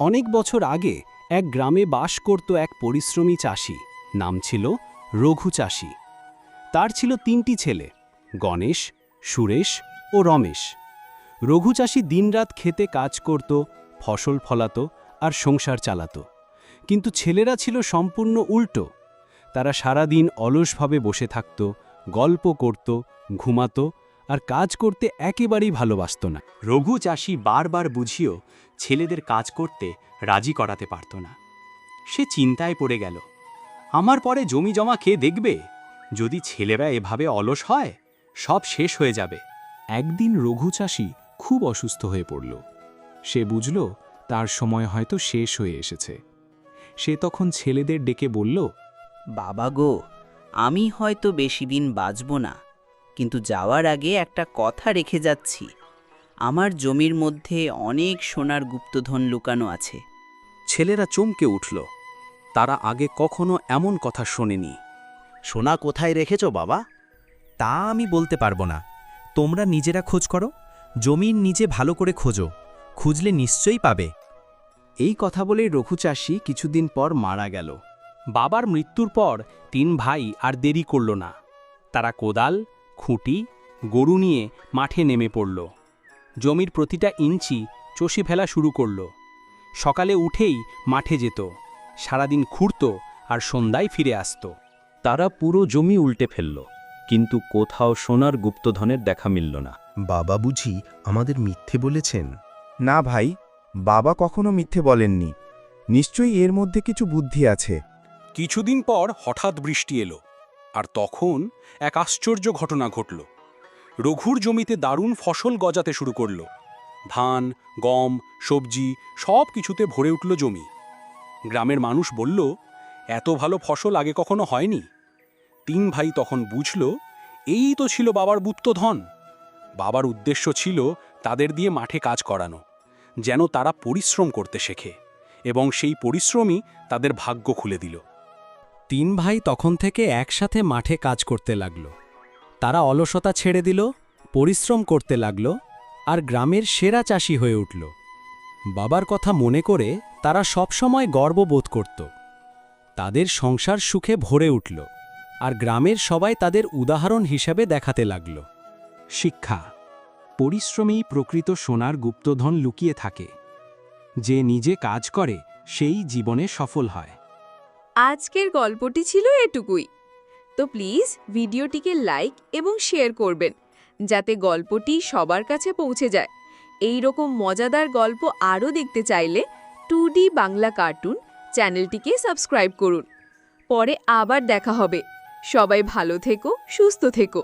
অনেক বছর আগে এক গ্রামে বাস করত এক পরিশ্রমী চাষি। নাম ছিল রঘু চাষি। তার ছিল তিনটি ছেলে, গণেশ, সুরেশ ও রমেশ। রঘু চাষি দিনরাত খেতে কাজ করত, ফসল ফলাত আর সংসার চালাত। কিন্তু ছেলেরা ছিল সম্পূর্ণ উল্টো। তারা সারাদিন অলসভাবে বসে থাকত, গল্প করত, ঘুমাতো আর কাজ করতে একেবারেই ভালোবাসত না। রঘু চাষি বারবার বুঝিয়েও ছেলেদের কাজ করতে রাজি করাতে পারত না। সে চিন্তায় পড়ে গেল, আমার পরে জমি জমা খেয়ে দেখবে? যদি ছেলেরা এভাবে অলস হয়, সব শেষ হয়ে যাবে। একদিন রঘু চাষি খুব অসুস্থ হয়ে পড়ল। সে বুঝল, তার সময় হয়তো শেষ হয়ে এসেছে। সে তখন ছেলেদের ডেকে বলল, বাবা গো, আমি হয়তো বেশি দিন বাঁচব না। কিন্তু যাওয়ার আগে একটা কথা রেখে যাচ্ছি। আমার জমির মধ্যে অনেক সোনার গুপ্তধন লুকানো আছে। ছেলেরা চমকে উঠল। তারা আগে কখনো এমন কথা শোনেনি। সোনা কোথায় রেখেছ বাবা? তা আমি বলতে পারব না। তোমরা নিজেরা খোঁজ করো। জমির নিজে ভালো করে খোঁজো। খুঁজলে নিশ্চয়ই পাবে। এই কথা বলে রঘু চাষি কিছুদিন পর মারা গেল। বাবার মৃত্যুর পর তিন ভাই আর দেরি করল না। তারা কোদাল খুঁটি গরু নিয়ে মাঠে নেমে পড়ল। জমির প্রতিটা ইঞ্চি চষে ফেলা শুরু করল। সকালে উঠেই মাঠে যেত সারাদিন খুঁড়ত আর সন্ধ্যায় ফিরে আসত। তারা পুরো জমি উল্টে ফেলল কিন্তু কোথাও সোনার গুপ্তধনের দেখা মিলল না। বাবা বুঝি আমাদের মিথ্যে বলেছেন? না ভাই বাবা কখনো মিথ্যে বলেননি। নিশ্চয়ই এর মধ্যে কিছু বুদ্ধি আছে। কিছুদিন পর হঠাৎ বৃষ্টি এলো। আর তখন এক আশ্চর্য ঘটনা ঘটল। রঘুর জমিতে দারুণ ফসল গজাতে শুরু করল। ধান, গম, সবজি সব কিছুতে ভরে উঠল জমি। গ্রামের মানুষ বলল, এত ভালো ফসল আগে কখনো হয়নি। তিন ভাই তখন বুঝল, এই তো ছিল বাবার গুপ্তধন বাবার উদ্দেশ্য ছিল তাদের দিয়ে মাঠে কাজ করানো, যেন তারা পরিশ্রম করতে শেখে এবং সেই পরিশ্রমই তাদের ভাগ্য খুলে দিল। তিন ভাই তখন থেকে একসাথে মাঠে কাজ করতে লাগল। তারা অলসতা ছেড়ে দিল, পরিশ্রম করতে লাগল আর গ্রামের সেরা চাষি হয়ে উঠল। বাবার কথা মনে করে তারা সবসময় গর্ববোধ করত। তাদের সংসার সুখে ভরে উঠল আর গ্রামের সবাই তাদের উদাহরণ হিসাবে দেখাতে লাগল। শিক্ষা। পরিশ্রমেই প্রকৃত সোনার গুপ্তধন লুকিয়ে থাকে। যে নিজে কাজ করে, সেই জীবনে সফল হয়। আজকের গল্পটি ছিল এটুকুই। তো প্লিজ ভিডিওটিকে লাইক এবং শেয়ার করবেন, যাতে গল্পটি সবার কাছে পৌঁছে যায়। এই রকম মজাদার গল্প আরও দেখতে চাইলে টু বাংলা কার্টুন চ্যানেলটিকে সাবস্ক্রাইব করুন। পরে আবার দেখা হবে। সবাই ভালো থেকো, সুস্থ থেকো।